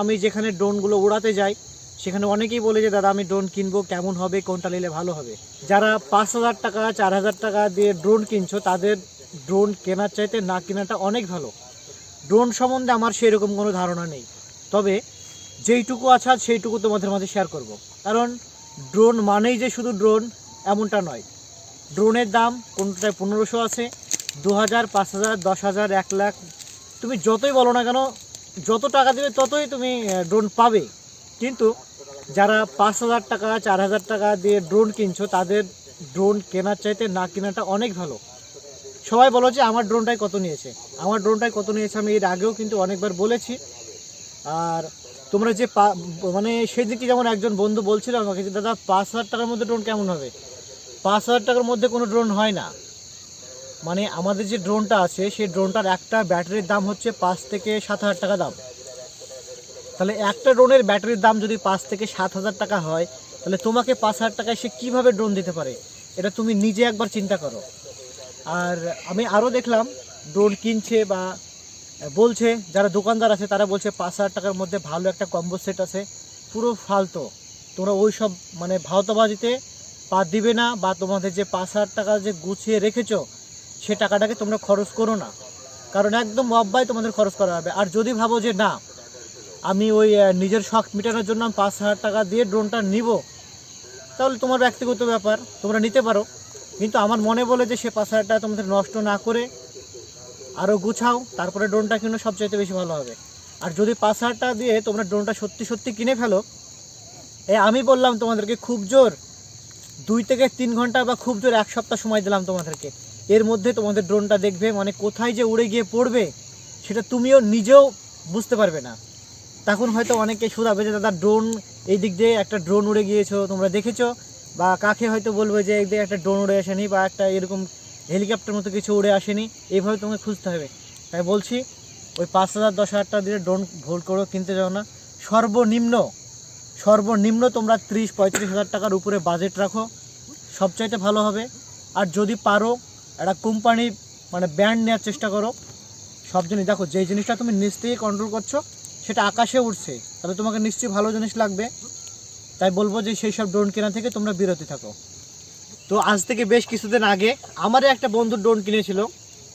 আমি যেখানে ড্রোনগুলো উড়াতে যাই, সেখানে অনেকেই বলে যে, দাদা, আমি ড্রোন কিনবো, কেমন হবে, কোনটা নিলে ভালো হবে? যারা পাঁচ হাজার টাকা, চার হাজার টাকা দিয়ে ড্রোন কিনছো, তাদের ড্রোন কেনার চাইতে না কেনাটা অনেক ভালো। ড্রোন সম্বন্ধে আমার সেরকম কোনো ধারণা নেই। তবে যেইটুকু আছে সেইটুকু তোমাদের মাঝে শেয়ার করব। কারণ ড্রোন মানেই যে শুধু ড্রোন এমনটা নয়। ড্রোনের দাম কোনটায় পনেরোশো আছে, দু হাজার, পাঁচ হাজার, দশ হাজার, এক লাখ, তুমি যতই বলো না কেন যত টাকা দেবে ততই তুমি ড্রোন পাবে। কিন্তু যারা পাঁচ হাজার টাকা, চার হাজার টাকা দিয়ে ড্রোন কিনছো, তাদের ড্রোন কেনার চাইতে না কেনাটা অনেক ভালো। সবাই বলো যে, আমার ড্রোনটাই কত নিয়েছে? আমার ড্রোনটাই কত নিয়েছে আমি এর আগেও কিন্তু অনেকবার বলেছি। আর তোমরা যে মানে সেদিকে যেমন একজন বন্ধু বলছিল আমাকে যে, দাদা, পাঁচ হাজার টাকার মধ্যে ড্রোন কেমন হবে? পাঁচ হাজার টাকার মধ্যে কোনো ড্রোন হয় না। মানে আমাদের যে ড্রোনটা আছে, সেই ড্রোনটার একটা ব্যাটারির দাম হচ্ছে পাঁচ থেকে সাত হাজার টাকা দাম। তাহলে একটা ড্রোনের ব্যাটারির দাম যদি পাঁচ থেকে সাত হাজার টাকা হয়, তাহলে তোমাকে পাঁচ হাজার টাকায় সে কীভাবে ড্রোন দিতে পারে? এটা তুমি নিজে একবার চিন্তা করো। আর আমি আরও দেখলাম, ড্রোন কিনছে বা বলছে, যারা দোকানদার আছে, তারা বলছে পাঁচ হাজার টাকার মধ্যে ভালো একটা কম্বো সেট আছে, পুরো ফালতো। তোমরা ওই সব মানে ভাওতাবাজিতে পা দিবে না, বা তোমাদের যে পাঁচ হাজার টাকা যে গুছিয়ে রেখেছো সে টাকাটাকে তোমরা খরচ করো না। কারণ একদম অব্যয় তোমাদের খরচ করা হবে। আর যদি ভাবো যে না, আমি ওই নিজের শখ মেটানোর জন্য আমি পাঁচ হাজার টাকা দিয়ে ড্রোনটা নিব, তাহলে তোমার ব্যক্তিগত ব্যাপার, তোমরা নিতে পারো। কিন্তু আমার মনে বলে যে সে পাঁচ হাজার টাকা তোমাদের নষ্ট না করে আরও গুছাও, তারপরে ড্রোনটা কিনো, সবচাইতে বেশি ভালো হবে। আর যদি পাঁচ হাজার টাকা দিয়ে তোমরা ড্রোনটা সত্যি সত্যি কিনে ফেলো, এ আমি বললাম তোমাদেরকে, খুব জোর, দুই থেকে তিন ঘণ্টা বা খুব জোর এক সপ্তাহ সময় দিলাম তোমাদেরকে। এর মধ্যে তোমাদের ড্রোনটা দেখবে মানে কোথায় যে উড়ে গিয়ে পড়বে, সেটা তুমিও নিজেও বুঝতে পারবে না। তখন হয়তো অনেকে শুধাবে যে, দাদা, ড্রোন, এই দিক দিয়ে একটা ড্রোন উড়ে গিয়েছো, তোমরা দেখেছ? বা কাকে হয়তো বলবে যে, এই দিকে একটা ড্রোন উড়ে আসেনি বা একটা এরকম হেলিকপ্টার মতো কিছু উড়ে আসেনি। এইভাবে তোমাকে খুঁজতে হবে। তাই বলছি, ওই পাঁচ হাজার, দশ হাজার টাকা দিয়ে ড্রোন ভুল করে, কিনতে যাও না। সর্বনিম্ন সর্বনিম্ন তোমরা ত্রিশ, পঁয়ত্রিশ হাজার টাকার উপরে বাজেট রাখো। সবচাইতে ভালো হবে। আর যদি পারো একটা কোম্পানি মানে ব্র্যান্ড নেওয়ার চেষ্টা করো। সব জিনিস দেখো, যেই জিনিসটা তুমি নিচ থেকে কন্ট্রোল করছ, সেটা আকাশে উঠছে তাহলে তোমাকে নিশ্চয়ই ভালো জিনিস লাগবে। তাই বলব যে সেই সব ড্রোন কেনা থেকে তোমরা বিরতি থাকো। তো আজ থেকে বেশ কিছুদিন আগে আমারই একটা বন্ধু ড্রোন কিনেছিল,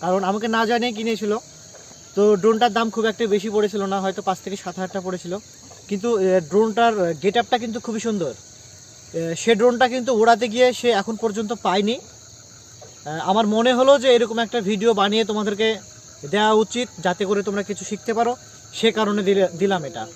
কারণ আমাকে না জানিয়ে কিনেছিল। তো ড্রোনটার দাম খুব একটা বেশি পড়েছিল না, হয়তো পাঁচ থেকে সাত হাজার টাকা পড়েছিল। কিন্তু ড্রোনটার গেট আপটা কিন্তু খুবই সুন্দর। সে ড্রোনটা কিন্তু ওড়াতে গিয়ে সে এখন পর্যন্ত পায়নি। আমার মনে হলো যে এরকম একটা ভিডিও বানিয়ে তোমাদেরকে দেওয়া উচিত যাতে করে তোমরা কিছু শিখতে পারো। সে কারণে দিলে- দিলাম এটা।